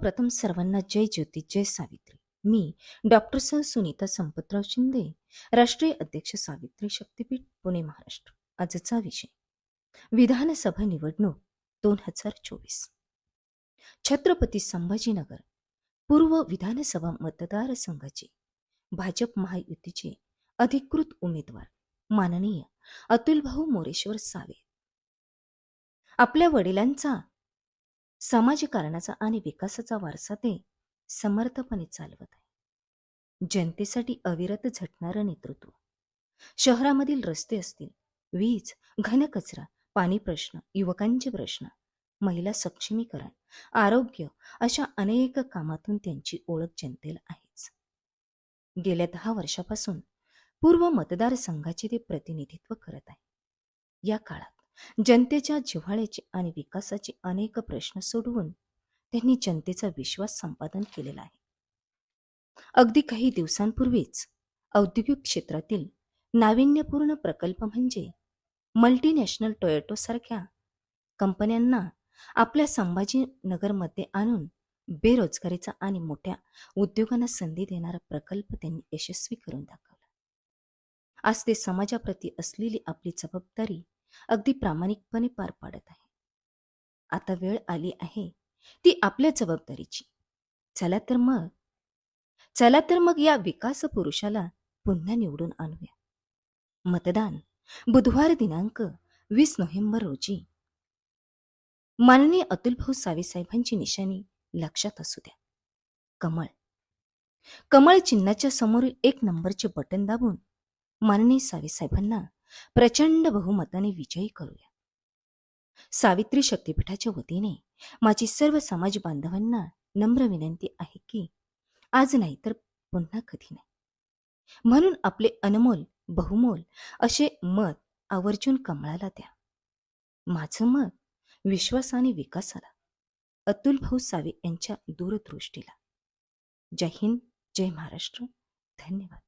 सर्वप्रथम सर्वांना जय ज्योती जय सावित्री. मी डॉक्टर सह सुनीता संपतराव शिंदे राष्ट्रीय अध्यक्ष सावित्री शक्तीपीठ पुणे महाराष्ट्र. आजचा विषय. विधानसभा निवडणूक दोन हजार चोवीस. छत्रपती संभाजीनगर पूर्व विधानसभा मतदारसंघाचे भाजप महायुतीचे अधिकृत उमेदवार माननीय अतुलभाऊ मोरेश्वर सावे. आपल्या वडिलांचा समाजकारणाचा आणि विकासाचा वारसा ते समर्थपणे चालवत आहे. जनतेसाठी अविरत झटणारं नेतृत्व. शहरामधील रस्ते असतील वीज घनकचरा पाणी प्रश्न युवकांचे प्रश्न महिला सक्षमीकरण आरोग्य अशा अनेक कामातून त्यांची ओळख जनतेला आहेच. गेल्या दहा वर्षापासून पूर्व मतदारसंघाचे ते प्रतिनिधित्व करत आहे. या काळात जनतेच्या जिव्हाळ्याचे आणि विकासाचे अनेक प्रश्न सोडवून त्यांनी जनतेचा विश्वास संपादन केलेला आहे. अगदी काही दिवसांपूर्वीच औद्योगिक क्षेत्रातील नाविन्यपूर्ण प्रकल्प म्हणजे मल्टीनॅशनल टोयोटो सारख्या कंपन्यांना आपल्या संभाजीनगरमध्ये आणून बेरोजगारीचा आणि मोठ्या उद्योगांना संधी देणारा प्रकल्प त्यांनी यशस्वी करून दाखवला. आज ते समाजाप्रती असलेली आपली जबाबदारी अगदी प्रामाणिकपणे पार पाडत आहे. आता वेळ आली आहे ती आपल्या जबाबदारीची. चला तर मग चला तर मग या विकास पुरुषाला पुन्हा निवडून आणूया. मतदान बुधवार दिनांक वीस नोव्हेंबर रोजी. माननीय अतुलभाऊ सावे साहेबांची निशाणी लक्षात असू द्या. कमळ. कमळ चिन्हाच्या समोरील एक नंबरचे बटन दाबून माननीय सावे साहेबांना प्रचंड बहुमताने विजयी करूया. सावित्री शक्तीपीठाच्या वतीने माझी सर्व समाज बांधवांना नम्र विनंती आहे की आज नाही तर पुन्हा कधी नाही. म्हणून आपले अनमोल बहुमोल असे मत आवर्जून कमळाला द्या. माझं मत विश्वास आणि विकासाला अतुल भाऊ सावे यांच्या दूरदृष्टीला. जय हिंद जय महाराष्ट्र. धन्यवाद.